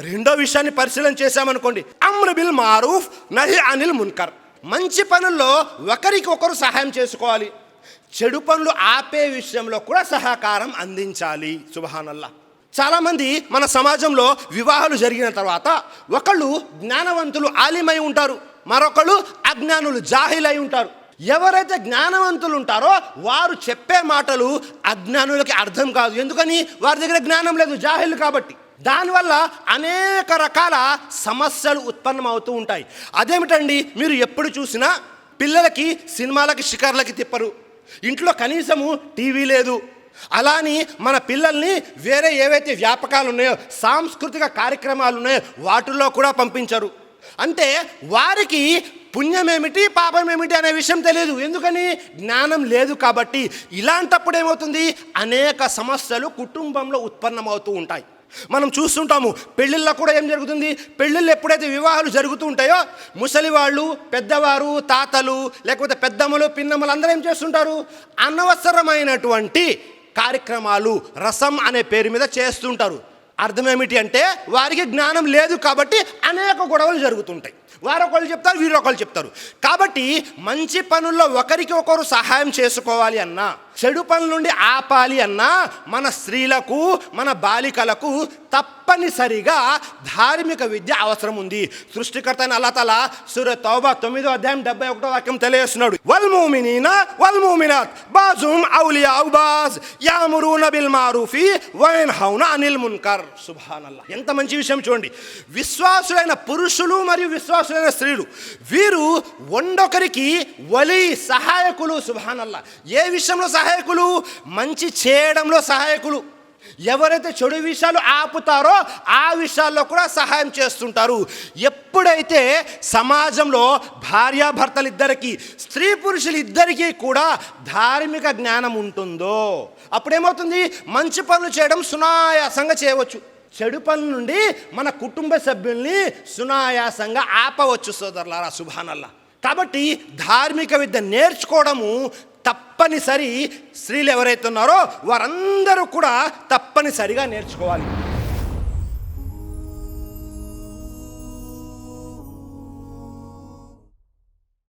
రెండో విషయాన్ని పరిశీలన చేశామనుకోండి. అమ్ర బిల్ మారూఫ్ నహి అనిల్ మున్కర్. మంచి పనుల్లో ఒకరికి ఒకరు సహాయం చేసుకోవాలి. చెడు పనులు ఆపే విషయంలో కూడా సహకారం అందించాలి. సుబహానల్లా చాలామంది మన సమాజంలో వివాహాలు జరిగిన తర్వాత ఒకళ్ళు జ్ఞానవంతులు ఆలిమై ఉంటారు. మరొకళ్ళు అజ్ఞానులు జాహిలై ఉంటారు. ఎవరైతే జ్ఞానవంతులు ఉంటారో వారు చెప్పే మాటలు అజ్ఞానులకి అర్థం కాదు. ఎందుకని? వారి దగ్గర జ్ఞానం లేదు జాహిలు కాబట్టి. దానివల్ల అనేక రకాల సమస్యలు ఉత్పన్నమవుతూ ఉంటాయి. అదేమిటండి? మీరు ఎప్పుడు చూసినా పిల్లలకి సినిమాలకి షికార్లకి తిప్పరు. ఇంట్లో కనీసము టీవీ లేదు. అలాని మన పిల్లల్ని వేరే ఏవైతే వ్యాపకాలు ఉన్నాయో సాంస్కృతిక కార్యక్రమాలు ఉన్నాయో వాటిల్లో కూడా పంపించరు. అంటే వారికి పుణ్యం ఏమిటి పాపం ఏమిటి అనే విషయం తెలియదు. ఎందుకని? జ్ఞానం లేదు కాబట్టి. ఇలాంటప్పుడు ఏమవుతుంది? అనేక సమస్యలు కుటుంబంలో ఉత్పన్నమవుతూ ఉంటాయి. మనం చూస్తుంటాము పెళ్ళిళ్ళలో కూడా ఏం జరుగుతుంది? పెళ్ళిళ్ళు ఎప్పుడైతే వివాహాలు జరుగుతూ ఉంటాయో ముసలి వాళ్ళు పెద్దవారు తాతలు లేకపోతే పెద్దమ్మలు పిన్నమ్మలు అందరూ ఏం చేస్తుంటారు? అనవసరమైనటువంటి కార్యక్రమాలు రసం అనే పేరు మీద చేస్తుంటారు. అర్థం ఏమిటి అంటే వారికి జ్ఞానం లేదు కాబట్టి అనేక గొడవలు జరుగుతుంటాయి. వారు ఒకళ్ళు చెప్తారు వీరు ఒకళ్ళు చెప్తారు. కాబట్టి మంచి పనుల్లో ఒకరికి ఒకరు సహాయం చేసుకోవాలి అన్నా చెడు పనుల నుండి ఆపాలి అన్నా మన స్త్రీలకు మన బాలికలకు తప్పనిసరిగా ధార్మిక విద్య అవసరం ఉంది. సృష్టికర్త అయిన అల్లా తల సూర్య తౌబా తొమ్మిదో అధ్యాయం డెబ్బై ఒకటో వాక్యం తెలియజేస్తున్నాడు. వల్ మూమినీన వల్ మూమినాత్ బాజుమ్ ఔలియా బాజ్ యామురూన బిల్ మారూఫి వైన్ హౌన అనిల్ మున్కర్. సుబ్హానల్లా ఎంత మంచి విషయం చూడండి. విశ్వాసులైన పురుషులు మరియు విశ్వాసులైన స్త్రీలు వీరు వండొకరికి వలి సహాయకులు సుభానల్లా. ఏ విషయంలో సహాయకులు మంచి చేయడంలో సహాయకులు. ఎవరైతే చెడు విషయాలు ఆపుతారో ఆ విషయాల్లో కూడా సహాయం చేస్తుంటారు. ఎప్పుడైతే సమాజంలో భార్యాభర్తలు ఇద్దరికి స్త్రీ పురుషులు ఇద్దరికీ కూడా ధార్మిక జ్ఞానం ఉంటుందో అప్పుడేమవుతుంది? మంచి పనులు చేయడం సునాయాసంగా చేయవచ్చు. చెడు పనుల నుండి మన కుటుంబ సభ్యుల్ని సునాయాసంగా ఆపవచ్చు సోదరులారా శుభానల్లా కాబట్టి ధార్మిక విద్య నేర్చుకోవడము తప్పనిసరి స్త్రీలు ఎవరైతే ఉన్నారో వారందరూ కూడా తప్పనిసరిగా నేర్చుకోవాలి.